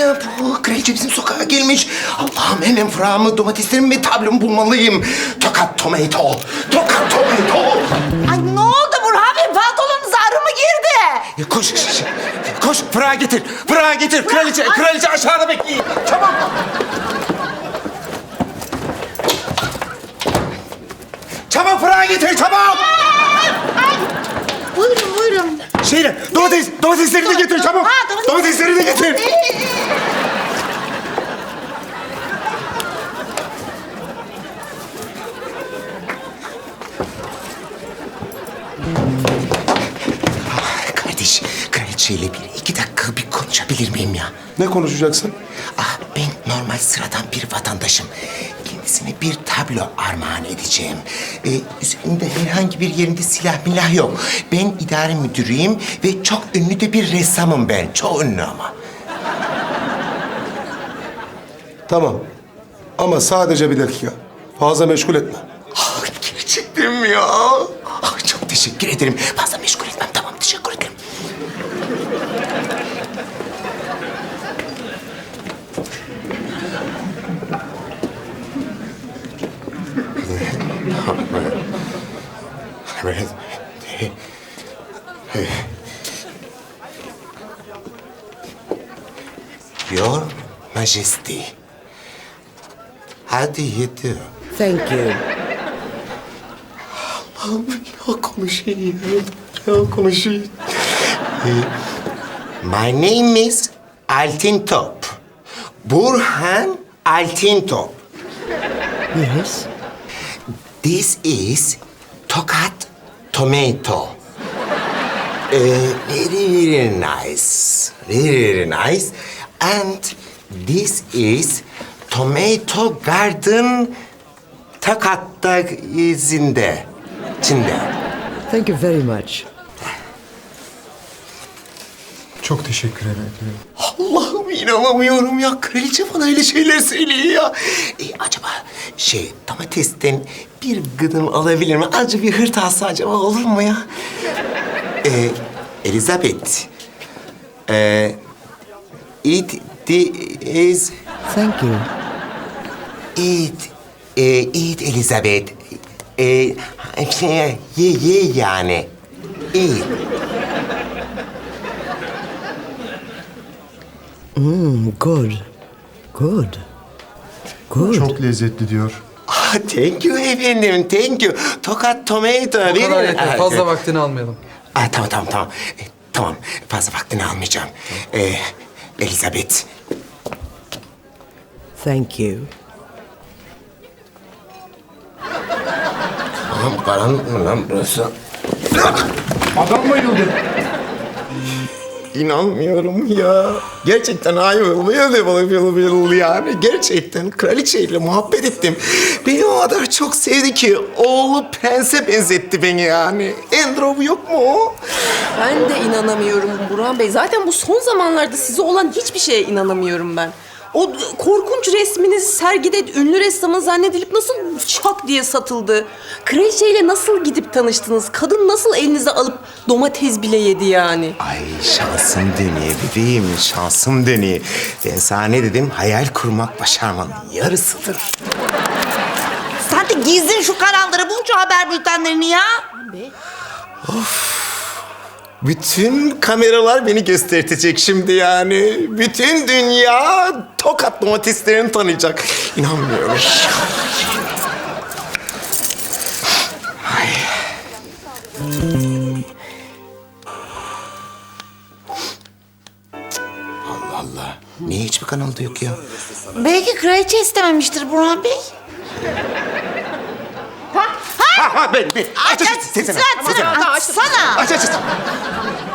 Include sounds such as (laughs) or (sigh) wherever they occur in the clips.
ya bu? Kraliçe bizim sokağa gelmiş. Allah'ım hemen fırağımı, domateslerimi ve tablomu bulmalıyım. Tokat tomato. Tokat tomato. Ay ne oldu Burhan Bey? Pantolonunuza arı mı girdi? Ya koş, koş, koş fırağı getir. Fırağı getir. Kraliçe, kraliçe aşağıda bekleyin. Çabuk. Çabuk fırağı getir, çabuk. Buyurun buyurun. Şeyle, domates, domatesleri de getir çabuk. Ha, domates- Domatesleri de getir. Ah, Kardeş, kraliçeyle bir iki dakika bir konuşabilir miyim ya? Ne konuşacaksın? Ah, ben normal sıradan bir vatandaşım. Kendisine bir tablo armağan edeceğim. Ee, üzerinde herhangi bir yerinde silah milah yok. Ben idare müdürüyüm ve çok ünlü de bir ressamım ben. Çok ünlü ama. Tamam. Ama sadece bir dakika. Fazla meşgul etme. Ah, gerçekten mi ya? Ah, çok teşekkür ederim. Fazla meşgul etmem. Tamam, teşekkür ederim. (laughs) Your Majesty. How do you do? Thank you. Allah'ım ya konuşayım. Ya konuşayım. My name is Altintop. Burhan Altintop. Yes. This is Tokat Tomato. Uh, very, very nice. Very, very nice. And this is Tomato Garden Tokat'ta izinde. Çinde. Thank you very much. Çok teşekkür ederim. Allah'ım inanamıyorum ya. Kraliçe bana öyle şeyler söylüyor ya. E, acaba şey domatesten bir gıdım alabilir mi? Acı bir hırtası acaba olur mu ya? E, Elizabeth. E, it is Thank you. it e, it Elizabeth. E, şey, ye ye yani. Eat. Mm, good. Good. Good. Çok lezzetli diyor. (laughs) Ah, thank you efendim, thank you. Tokat tomato. O verin. kadar yeter. Ah, Fazla vaktini almayalım. ah, tamam, tamam, tamam. E, tamam, fazla vaktini almayacağım. E, Elizabeth. Thank you. Anam karanlık mı lan burası? Adam bayıldı. İnanmıyorum ya. Gerçekten hayır yani. Gerçekten kraliçeyle muhabbet ettim. Beni o kadar çok sevdi ki oğlu prense benzetti beni yani. Andrew yok mu? Ben de inanamıyorum Burhan Bey. Zaten bu son zamanlarda size olan hiçbir şeye inanamıyorum ben. O korkunç resminiz sergide ünlü ressamın zannedilip nasıl şak diye satıldı? Kraliçeyle nasıl gidip tanıştınız? Kadın nasıl elinize alıp domates bile yedi yani? Ay şansım dönüyor bebeğim, şansım dönüyor. Ben sana ne dedim? Hayal kurmak başarmanın yarısıdır. Sen de gizdin şu kanalları bunca haber bültenlerini ya. Bütün kameralar beni göstertecek şimdi yani. Bütün dünya tokat domateslerini tanıyacak. İnanmıyorum. Ay. Allah Allah. Niye hiçbir kanalda yok ya? Belki kraliçe istememiştir Burhan Bey. Ha ha ben ben. Aç aç aç. Sesini. Sesini. Açsana. Aç aç aç.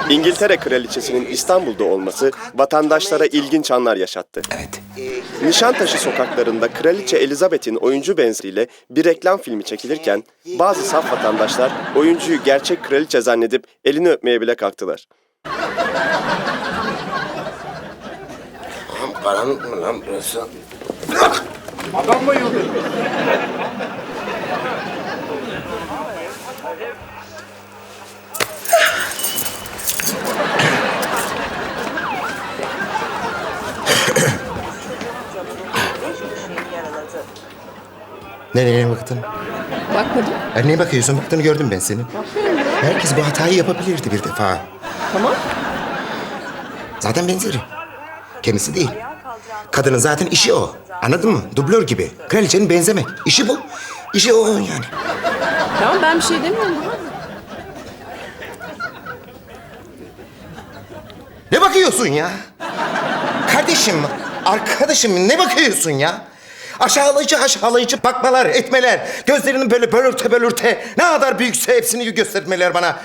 İngiltere Kraliçesi'nin İstanbul'da olması vatandaşlara ilginç anlar yaşattı. Evet. Nişantaşı sokaklarında Kraliçe Elizabeth'in oyuncu benzeriyle bir reklam filmi çekilirken bazı saf vatandaşlar oyuncuyu gerçek kraliçe zannedip elini öpmeye bile kalktılar. Oğlum karanlık mı lan burası? Adam bayıldı. Nereye baktın? Bakmadım. E, neye bakıyorsun? Baktığını gördüm ben senin. Herkes bu hatayı yapabilirdi bir defa. Tamam. Zaten benzeri. Kendisi değil. Kadının zaten işi o. Anladın mı? Dublör gibi. Kraliçenin benzemek. İşi bu. İşi o yani. Tamam ben bir şey demiyorum. Ne bakıyorsun ya? Kardeşim, arkadaşım ne bakıyorsun ya? Aşağılayıcı aşağılayıcı bakmalar, etmeler. Gözlerini böyle bölürte bölürte. Ne kadar büyükse hepsini göstermeler bana.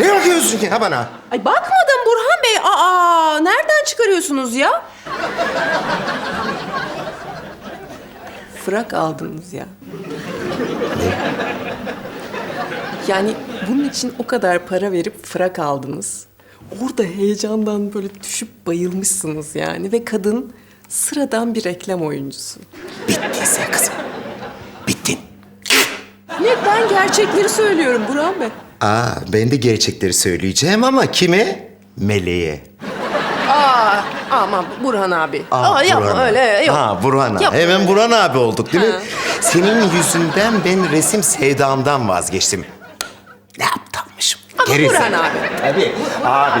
Ne bakıyorsun ya bana? Ay bakmadım Burhan Bey. Aa nereden çıkarıyorsunuz ya? Frak aldınız ya. Yani bunun için o kadar para verip frak aldınız. Orada heyecandan böyle düşüp bayılmışsınız yani. Ve kadın sıradan bir reklam oyuncusu. Bittin sen kızım. Bittin. Ne ben gerçekleri söylüyorum Burhan Bey. Aa, ben de gerçekleri söyleyeceğim ama kime? Meleğe. Aa ama Burhan abi. Aa, yapma Burhan. öyle yok. Ha Burhan abi. Yapma Hemen öyle. Burhan abi olduk değil Ha. mi? Senin yüzünden ben resim sevdamdan vazgeçtim. Ne aptalmışım. Ama. Burhan abi. Tabii. Abi.